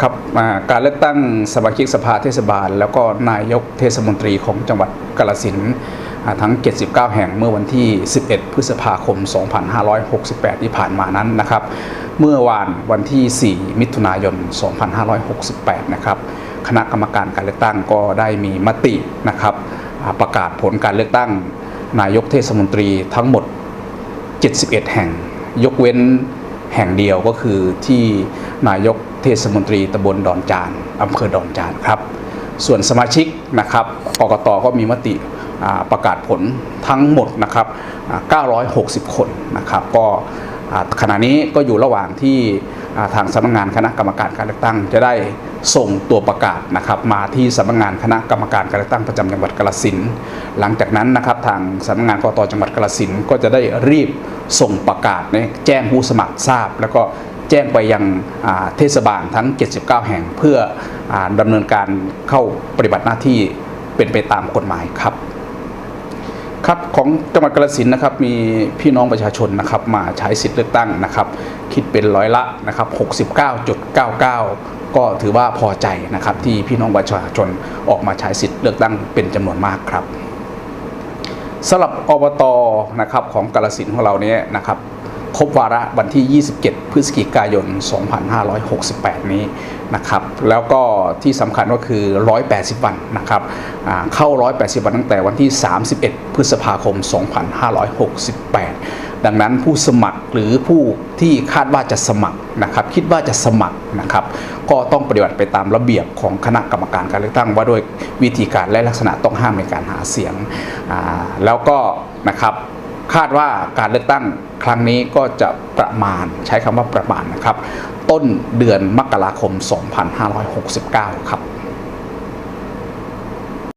ครับการเลือกตั้งสมาชิกสภาเทศบาล แล้วก็นายกเทศมนตรีของจังหวัดกาฬสินทั้ง 79 แห่งเมื่อวันที่ 11 พฤษภาคม 2568 ที่ผ่านมานั้นนะครับ เมื่อวานวันที่ 4 มิถุนายน 2568 นะครับคณะกรรมการการเลือกตั้งก็ได้มีมตินะครับ ประกาศผลการเลือกตั้ง นายกเทศมนตรีทั้งหมด 71 แห่ง ยกเว้นแห่งเดียวก็คือที่ นายกเทศมนตรีตำบลดอนจานอำเภอดอนจานครับ ส่วนสมาชิกนะครับกกตก็มีมติประกาศผลทั้งหมดนะครับ 960 คนนะครับ ก็ขณะนี้ก็อยู่ระหว่างที่ทางสำนักงานคณะกรรมการการเลือกตั้ง จะได้ส่งตัวประกาศนะครับ มาที่สำนักงานคณะกรรมการการเลือกตั้งประจำจังหวัดกาฬสินหลังจากนั้นนะครับทางสำนักงานกตจังหวัดกาฬสินก็จะได้รีบส่งประกาศแจ้งผู้สมัครทราบ แล้วก็ แจ้งไปยังเทศบาลทั้ง 79 แห่งเพื่ออดำเนินการเข้าปฏิบัติหน้าที่เป็นไปตามกฎหมายครับครับของจังหวัดกาฬสินนะครับมีพี่น้องประชาชนนะครับมาใช้สิทธิ์เลือกตั้งนะครับคิดเป็นร้อยละนะครับ69.99 ก็ถือว่าพอใจนะครับที่พี่น้องประชาชนออกมาใช้สิทธิ์เลือกตั้งเป็นจำนวนมากครับสำหรับอบตนะครับของกาฬสินของเราเนี้ยนะครับ ครบวาระวันที่ 27 พฤศจิกายน 2568 นี้นะครับ แล้วก็ที่สำคัญก็คือ 180 วันนะครับเข้า 180 วันตั้งแต่วันที่ 31 พฤษภาคม 2568 ดังนั้นผู้สมัครหรือผู้ที่คาดว่าจะสมัครนะครับ คิดว่าจะสมัครนะครับ ก็ต้องปฏิบัติไปตามระเบียบของคณะกรรมการการเลือกตั้งว่าด้วยวิธีการและลักษณะต้องห้ามในการหาเสียง แล้วก็นะครับ คาดว่าการเลือกตั้งครั้งนี้ก็จะประมาณใช้คำว่าประมาณนะครับ ต้นเดือนมกราคม 2569 ครับ